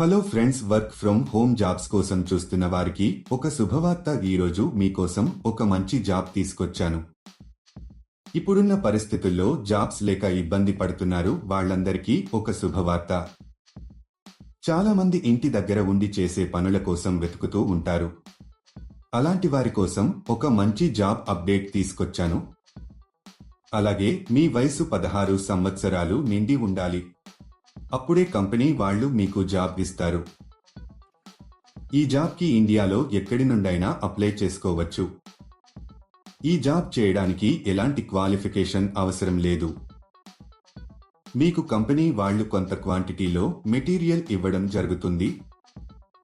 Hello friends work from home jobs కోసం చూస్తున్న వారికి ఒక శుభవార్త ఈరోజు మీకోసం ఒక మంచి జాబ్ తీసుకొచ్చాను. ఇప్పుడున్న పరిస్థితుల్లో జాబ్స్ లేక ఇబ్బంది పడుతున్నారు వాళ్ళందరికీ ఒక శుభవార్త. చాలా మంది ఇంటి దగ్గర ఉండి చేసే పనుల కోసం వెతుకుతూ ఉంటారు. అలాంటి వారి కోసం ఒక మంచి జాబ్ అప్డేట్ తీసుకొచ్చాను. అలాగే మీ వయసు పదహారు సంవత్సరాలు నిండి ఉండాలి. అప్పుడే కంపెనీ వాళ్ళు మీకు జాబ్ ఇస్తారు. ఈ జాబ్కి ఇండియాలో ఎక్కడి నుండైనా అప్లై చేసుకోవచ్చు. ఈ జాబ్ చేయడానికి ఎలాంటి క్వాలిఫికేషన్ అవసరం లేదు. మీకు కంపెనీ వాళ్ళు కొంత క్వాంటిటీలో మెటీరియల్ ఇవ్వడం జరుగుతుంది.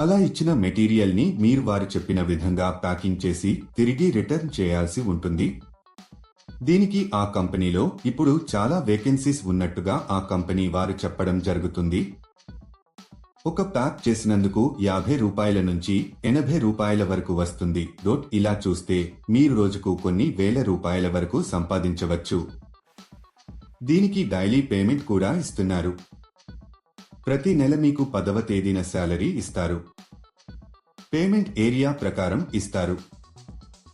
అలా ఇచ్చిన మెటీరియల్ని మీరు వారు చెప్పిన విధంగా ప్యాకింగ్ చేసి తిరిగి రిటర్న్ చేయాల్సి ఉంటుంది. దీనికి ఆ కంపెనీలో ఇప్పుడు చాలా వేకెన్సీస్ ఉన్నట్టుగా ఆ కంపెనీ వారు చెప్పడం జరుగుతుంది. ఒక ప్యాక్ చేసినందుకు యాభై రూపాయల నుంచి ఎనభై రూపాయల వరకు వస్తుంది. డోట్ ఇలా చూస్తే మీరు రోజుకు కొన్ని వేల రూపాయల వరకు సంపాదించవచ్చు. దీనికి డైలీ పేమెంట్ కూడా ఇస్తున్నారు. ప్రతి నెల మీకు పదవ తేదీన శాలరీ ఇస్తారు. పేమెంట్ ఏరియా ప్రకారం ఇస్తారు.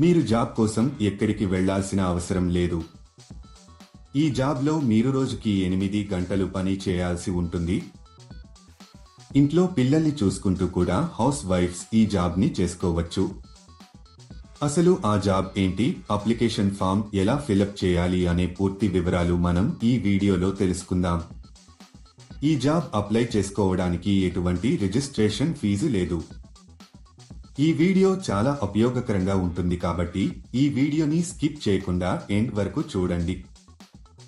మీరు జాబ్ కోసం ఎక్కడికి వెళ్ళాల్సిన అవసరం లేదు. ఈ జాబ్లో మీరు రోజుకి ఎనిమిది గంటలు పని చేయాల్సి ఉంటుంది. ఇంట్లో పిల్లల్ని చూసుకుంటూ కూడా హౌస్ వైఫ్స్ ఈ జాబ్ని చేసుకోవచ్చు. అసలు ఆ జాబ్ ఏంటి? అప్లికేషన్ ఫామ్ ఎలా ఫిలప్ చేయాలి అనే పూర్తి వివరాలు మనం ఈ వీడియోలో తెలుసుకుందాం. ఈ జాబ్ అప్లై చేసుకోవడానికి ఎటువంటి రిజిస్ట్రేషన్ ఫీజు లేదు. ఈ వీడియో చాలా ఉపయోగకరంగా ఉంటుంది కాబట్టి ఈ వీడియోని స్కిప్ చేయకుండా ఎండ్ వరకు చూడండి.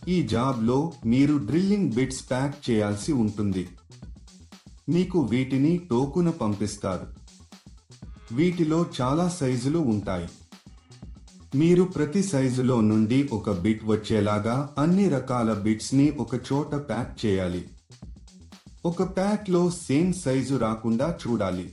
ఈ జాబ్లో మీరు డ్రిల్లింగ్ బిట్స్ ప్యాక్ చేయాల్సి ఉంటుంది. మీకు వీటిని టోకున పంపిస్తారు. వీటిలో చాలా సైజులు ఉంటాయి. మీరు ప్రతి సైజులో నుండి ఒక బిట్ వచ్చేలాగా అన్ని రకాల బిట్స్ని ఒక చోట ప్యాక్ చేయాలి. ఒక ప్యాక్లో సేమ్ సైజు రాకుండా చూడాలి.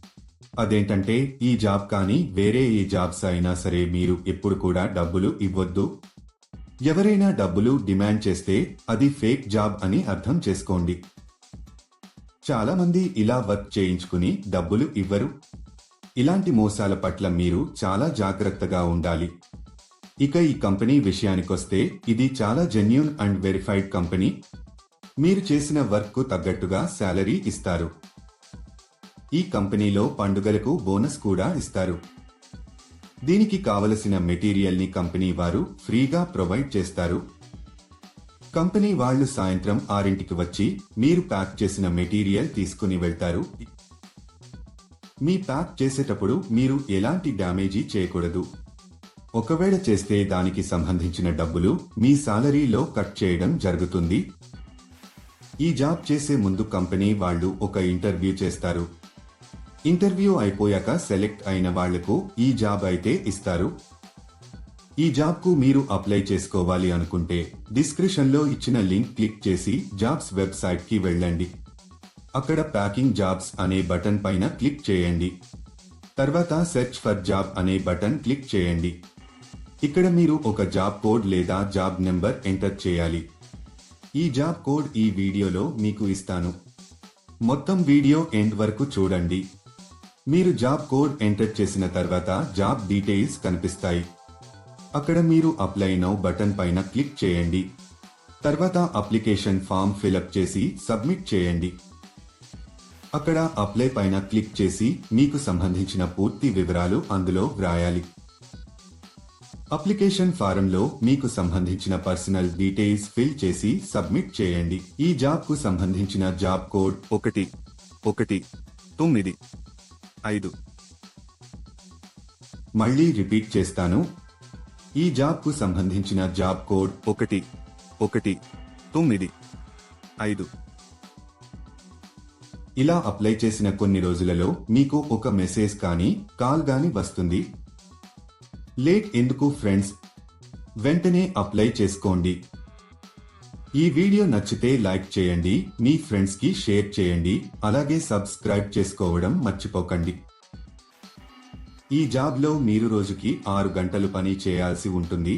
అదేంటంటే ఈ జాబ్ కానీ వేరే ఏ జాబ్స్ అయినా సరే మీరు ఎప్పుడు కూడా డబ్బులు ఇవ్వొద్దు. ఎవరైనా డబ్బులు డిమాండ్ చేస్తే అది ఫేక్ జాబ్ అని అర్థం చేసుకోండి. చాలా మంది ఇలా వర్క్ చేయించుకుని డబ్బులు ఇవ్వరు. ఇలాంటి మోసాల పట్ల మీరు చాలా జాగ్రత్తగా ఉండాలి. ఇక ఈ కంపెనీ విషయానికొస్తే ఇది చాలా జెన్యున్ అండ్ వెరిఫైడ్ కంపెనీ. మీరు చేసిన వర్క్కు తగ్గట్టుగా శాలరీ ఇస్తారు. ఈ కంపెనీలో పండుగలకు బోనస్ కూడా ఇస్తారు. దీనికి కావలసిన మెటీరియల్ని కంపెనీ వారు ఫ్రీగా ప్రొవైడ్ చేస్తారు. కంపెనీ వాళ్ళు సాయంత్రం ఆరింటికి వచ్చి మీరు ప్యాక్ చేసిన మెటీరియల్ తీసుకుని వెళ్తారు. మీ ప్యాక్ చేసేటప్పుడు మీరు ఎలాంటి డ్యామేజీ చేయకూడదు. ఒకవేళ చేస్తే దానికి సంబంధించిన డబ్బులు మీ సాలరీలో కట్ చేయడం జరుగుతుంది. ఈ జాబ్ చేసే ముందు కంపెనీ వాళ్ళు ఒక ఇంటర్వ్యూ చేస్తారు. ఇంటర్వ్యూ అయిపోయాక సెలెక్ట్ అయిన వాళ్ళకు ఈ జాబ్ అయితే ఇస్తారు. ఈ జాబ్కు మీరు అప్లై చేసుకోవాలి అనుకుంటే డిస్క్రిప్షన్లో ఇచ్చిన లింక్ క్లిక్ చేసి జాబ్స్ వెబ్సైట్కి వెళ్ళండి. అక్కడ ప్యాకింగ్ జాబ్స్ అనే బటన్ పైన క్లిక్ చేయండి. తర్వాత సెర్చ్ ఫర్ జాబ్ అనే బటన్ క్లిక్ చేయండి. ఇక్కడ మీరు ఒక జాబ్ కోడ్ లేదా జాబ్ నెంబర్ ఎంటర్ చేయాలి. ఈ జాబ్ కోడ్ ఈ వీడియోలో మీకు ఇస్తాను. మొత్తం వీడియో ఎండ్ వరకు చూడండి. మీరు జాబ్ కోడ్ ఎంటర్ చేసిన తర్వాత జాబ్ డీటెయిల్స్ కనిపిస్తాయి. అక్కడ మీరు అప్లై నౌ బటన్ పైన క్లిక్ చేయండి. తర్వాత అప్లికేషన్ ఫామ్ ఫిలప్ చేసి సబ్మిట్ చేయండి. అక్కడ అప్లై పైన క్లిక్ చేసి మీకు సంబంధించిన పూర్తి వివరాలు అందులో వ్రాయాలి. అప్లికేషన్ ఫారంలో మీకు సంబంధించిన పర్సనల్ డీటెయిల్స్ ఫిల్ చేసి సబ్మిట్ చేయండి. ఈ జాబ్కు సంబంధించిన జాబ్ కోడ్ ఒకటి ఒకటి తొమ్మిది ఐదు. మళ్ళీ రిపీట్ చేస్తాను. ఈ జాబ్కు సంబంధించిన జాబ్ కోడ్ ఒకటి ఒకటి తొమ్మిది ఐదు. ఇలా అప్లై చేసిన కొన్ని రోజులలో మీకు ఒక మెసేజ్ కానీ కాల్ గాని వస్తుంది. లేట్ ఎందుకు ఫ్రెండ్స్? వెంటనే అప్లై చేసుకోండి. ఈ వీడియో నచ్చితే లైక్ చేయండి మీ ఫ్రెండ్స్కి షేర్ చేయండి అలాగే సబ్స్క్రైబ్ చేసుకోవడం మర్చిపోకండి. ఈ జాబ్లో మీరు రోజుకి ఆరు గంటలు పని చేయాల్సి ఉంటుంది.